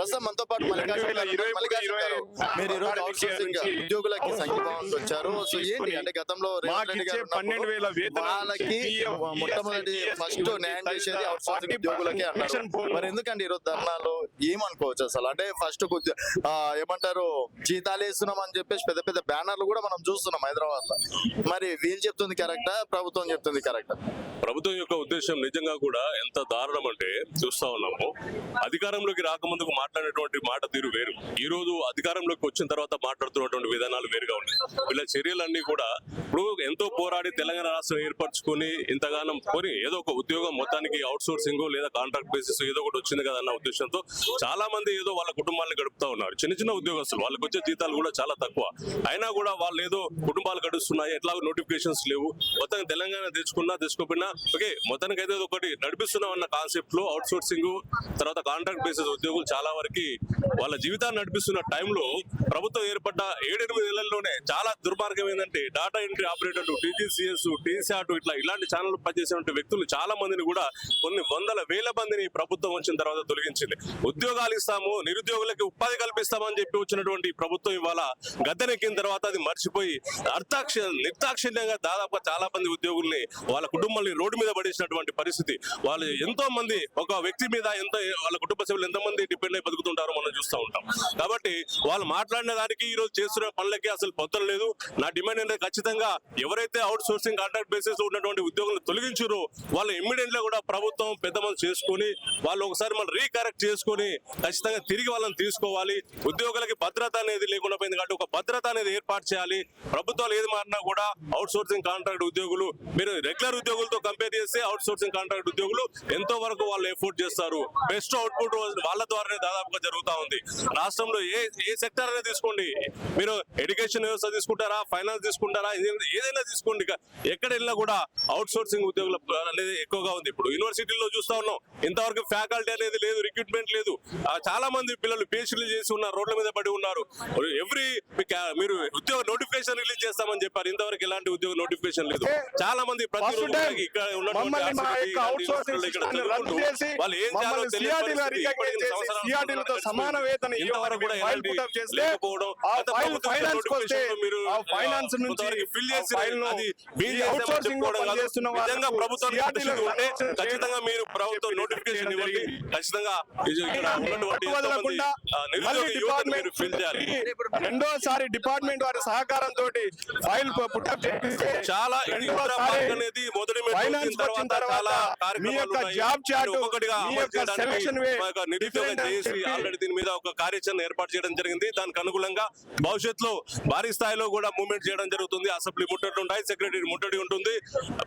ప్రస్తుతం మనతో పాటు మీరు ఉద్యోగులకి సంఘీభావంతో వచ్చారు సో ఏంటి అంటే గతంలో పన్నెండు వేల వాళ్ళకి మొట్టమొదటి ఫస్ట్ న్యాయం చేసేది ఉద్యోగులకే అన్నారు. మరి ఎందుకండి ఈరోజు ధర్నాలు ఏమనుకోవచ్చు అసలు? అంటే ఫస్ట్ ఏమంటారు జీతాలు వేస్తున్నాం అని చెప్పేసి పెద్ద పెద్ద బ్యానర్లు కూడా మనం చూస్తున్నాం హైదరాబాద్లో మరి వీళ్ళు చెప్తుంది కరెక్టా? ప్రభుత్వం చెప్తుంది కరెక్టా? ప్రభుత్వం యొక్క ఉద్దేశం నిజంగా కూడా ఎంత దారుణం అంటే చూస్తా ఉన్నాము. అధికారంలోకి రాకముందుకు మాట్లాడేటువంటి మాట తీరు వేరు. ఈ రోజు అధికారంలోకి వచ్చిన తర్వాత మాట్లాడుతున్నటువంటి విధానాలు వేరుగా ఉన్నాయి. వీళ్ళ చర్యలన్నీ కూడా ఇప్పుడు ఎంతో పోరాడి తెలంగాణ రాష్ట్రం ఏర్పరచుకొని ఇంతగానం కొని ఏదో ఒక ఉద్యోగం మొత్తానికి అవుట్ సోర్సింగ్ లేదా కాంట్రాక్ట్ బేసిస్ ఏదో ఒకటి వచ్చింది కదా అన్న ఉద్దేశంతో చాలా మంది ఏదో వాళ్ళ కుటుంబాలను గడుపుతా ఉన్నారు. చిన్న చిన్న ఉద్యోగస్తులు వాళ్ళకి వచ్చే జీతాలు కూడా చాలా తక్కువ. అయినా కూడా వాళ్ళు ఏదో కుటుంబాలు గడుస్తున్నాయి ఎట్లా నోటిఫికేషన్స్ లేవు. మొత్తం తెలంగాణ తెచ్చుకున్నా తెచ్చుకోకపోయినా ఓకే మొత్తానికి అయితే ఒకటి నడిపిస్తున్నాం అన్న కాన్సెప్ట్లో అవుట్ సోర్సింగ్ తర్వాత కాంట్రాక్ట్ బేసిస్ ఉద్యోగులు చాలా వరకు వాళ్ళ జీవితాన్ని నడిపిస్తున్న టైంలో ప్రభుత్వం ఏర్పడ్డ ఏడెనిమిది నెలల్లోనే చాలా దుర్మార్గం ఏంటంటే డాటా ఎంట్రీ ఆపరేటర్లు టీజీసీఎస్ టీసీఆర్ ఇట్లా ఇలాంటి ఛానల్ పనిచేసినటువంటి వ్యక్తులు చాలా మందిని కూడా కొన్ని వందల వేల మందిని ప్రభుత్వం వచ్చిన తర్వాత తొలగించింది. ఉద్యోగాలు ఇస్తాము నిరుద్యోగులకి ఉపాధి కల్పిస్తామని చెప్పి వచ్చినటువంటి ప్రభుత్వం ఇవాళ గద్దెనెక్కిన తర్వాత అది మర్చిపోయి అర్థాక్ష నిర్దాక్షిణ్యంగా దాదాపుగా చాలా మంది ఉద్యోగుల్ని వాళ్ళ కుటుంబాన్ని రోడ్డు మీద పడేసినటువంటి పరిస్థితి. వాళ్ళు ఎంతో మంది ఒక వ్యక్తి మీద ఎంతో వాళ్ళ కుటుంబ సభ్యులు ఎంతో మంది డిపెండ్ అయి బతుకుతుంటారో మనం చూస్తూ ఉంటాం. కాబట్టి వాళ్ళు మాట్లాడిన దానికి ఈ రోజు చేస్తున్న పనులకి అసలు పొత్తలు లేదు. నా డిమాండ్ ఏంటంటే ఖచ్చితంగా ఎవరైతే అవుట్ సోర్సింగ్ కాంట్రాక్ట్ బేసిస్లో ఉన్నటువంటి ఉద్యోగులను తొలగించారో వాళ్ళు ఇమ్మీడియట్గా కూడా ప్రభుత్వం పెద్ద మంది చేసుకొని వాళ్ళు ఒకసారి మనం రీకరెక్ట్ చేసుకొని ఖచ్చితంగా తిరిగి వాళ్ళని తీసుకోవాలి. ఉద్యోగులకి భద్రత అనేది లేకుండా పోయింది కాబట్టి ఒక భద్రత అనేది ఏర్పాటు చేయాలి. ప్రభుత్వాలు ఏది మారినా కూడా అవుట్ సోర్సింగ్ కాంట్రాక్ట్ ఉద్యోగులు మీరు రెగ్యులర్ ఉద్యోగులతో కంపేర్ చేస్తే అవుట్ సోర్సింగ్ కాంట్రాక్ట్ ఉద్యోగులు ఎంతో వరకు వాళ్ళు ఎఫోర్ట్ చేస్తారు. బెస్ట్ అవుట్పుట్ వాళ్ళ ద్వారానే దాదాపుగా జరుగుతా ఉంది. రాష్ట్రంలో ఏ ఏ సెక్టర్ అనేది తీసుకోండి. మీరు ఎడ్యుకేషన్ వ్యవస్థ తీసుకుంటారా ఫైనాన్స్ తీసుకుంటారా ఏదైనా తీసుకోండి. ఎక్కడ వెళ్ళినా కూడా అవుట్ సోర్సింగ్ ఉద్యోగుల అనేది ఎక్కువగా ఉంది. ఇప్పుడు యూనివర్సిటీల్లో చూస్తా ఉన్నాం. ఇంతవరకు ఫ్యాకల్టీ అనేది లేదు రిక్రూట్మెంట్ లేదు. చాలా మంది పిల్లలు పిహెచ్డీలు చేసి ఉన్నారు రోడ్ల మీద పడి ఉన్నారు. ఎవ్రీ మీరు ఉద్యోగ నోటిఫికేషన్ రిలీజ్ చేస్తామని చెప్పారు. ఇంతవరకు ఎలాంటి ఉద్యోగ నోటిఫికేషన్ లేదు. చాలా మంది ఇక్కడ వాళ్ళు ఏం చేయాలో సమాన వేతనం ఇంతవరకు కూడా లేకపోవడం, మీరు, ఫైనాన్స్ నుంచి చేసి అది నిజంగా ప్రభుత్వం ఉంటే ఖచ్చితంగా మీరు ప్రభుత్వం నోటిఫికేషన్ ఇవ్వండి. ఖచ్చితంగా ఉన్నటువంటి నిరుద్యోగ యువతను మీరు ఫిల్ చేయాలి. రెండోసారి డిపార్ట్మెంట్ వారి సహకారంతో ఫైల్ చాలా అనేది మొదటి ఫైనాన్స్ వచ్చిన తర్వాత మీ యొక్క. జాబ్ మీ యొక్క సెలక్షన్ ఆల్రెడీ దీని మీద ఒక కార్యాచరణ ఏర్పాటు చేయడం జరిగింది. దానికి అనుగుణంగా భవిష్యత్తులో భారీ స్థాయిలో కూడా మూవ్మెంట్ చేయడం జరుగుతుంది. అసెంబ్లీ ముట్టడి ఉంటాయి సెక్రటరీ ముట్టడి ఉంటుంది.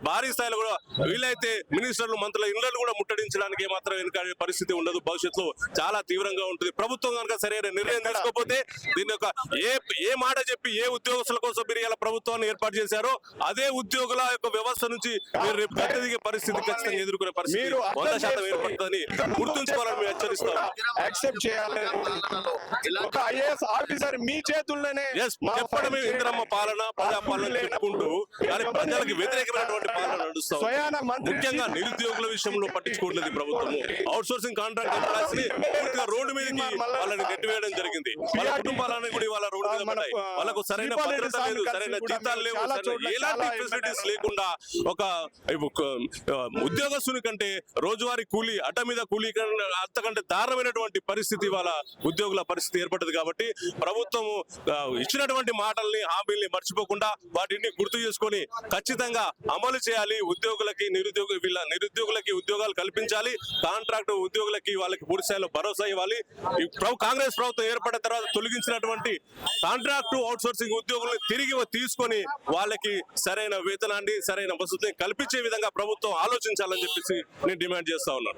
భారీ స్థాయిలో కూడా వీలైతే మినిస్టర్లు మంత్రుల ఇళ్ళను కూడా ముట్టడించడానికి ఏమాత్రం వెనుక పరిస్థితి ఉండదు. భవిష్యత్తులో చాలా తీవ్రంగా ఉంటుంది. ప్రభుత్వం కనుక సరైన నిర్ణయం తీసుకోకపోతే దీని యొక్క ఏ ఏ మాట చెప్పి ఏ ఉద్యోగస్తుల కోసం మీరు ఇలా ప్రభుత్వాన్ని ఏర్పాటు చేశారో అదే ఉద్యోగుల యొక్క వ్యవస్థ నుంచి మీరు రేపు గద్దె దిగే పరిస్థితి ఖచ్చితంగా ఎదుర్కొనే పరిస్థితి వంద శాతం ఏర్పడుతుందని గుర్తుంచుకోవాలని మేము హెచ్చరిస్తాం. యాక్సెప్ట్ చేయాలి. ఒక ఐఏఎస్ ఆఫీసర్ మీ చేతుల్లోనే చెప్పడమే ఇంద్రమ్మ పాలన ప్రజా పాలన చెప్పుకుంటూ కానీ ప్రజలకు వ్యతిరేకమైనటువంటి పాలన నడుస్తాం ముఖ్యంగా నిరుద్యోగుల విషయంలో పట్టించుకోవట్లేదు ఈ ప్రభుత్వం అవుట్ సోర్సింగ్ కాంట్రాక్ట్ ఎంప్లాయీస్ని పూర్తిగా రోడ్డు మీదకి వాళ్ళని నెట్టివేయడం జరిగింది. వాళ్ళ కుటుంబాలన్నీ కూడా వాళ్ళ వాళ్ళకు సరైన భద్రత లేదు సరైన జీతాలు లేవు ఎలాంటి ఫెసిలిటీస్ లేకుండా ఒక ఉద్యోగస్తుని కంటే రోజువారీ కూలీ అడ్డ మీద కూలీ అంతకంటే దారుణమైనటువంటి పరిస్థితి వాళ్ళ ఉద్యోగుల పరిస్థితి ఏర్పడ్డది కాబట్టి ప్రభుత్వం ఆ, ఇచ్చినటువంటి మాటల్ని హామీల్ని మర్చిపోకుండా వాటిని గుర్తు చేసుకొని ఖచ్చితంగా అమలు చేయాలి. ఉద్యోగులకి నిరుద్యోగ వీళ్ళ నిరుద్యోగులకి ఉద్యోగాలు కల్పించాలి. కాంట్రాక్ట్ ఉద్యోగులకి వాళ్ళకి పూర్తి స్థాయిలో భరోసా ఇవ్వాలి. కాంగ్రెస్ ప్రభుత్వం ఏర్పడిన తర్వాత తొలగించినటువంటి కాంట్రాక్టు అవుట్ సోర్సింగ్ ఉద్యోగులను తిరిగి తీసుకొని వాళ్ళకి సరైన వేతనాన్ని సరైన వసతిని కల్పించే విధంగా ప్రభుత్వం ఆలోచించాలని చెప్పేసి నేను డిమాండ్ చేస్తా ఉన్నాను.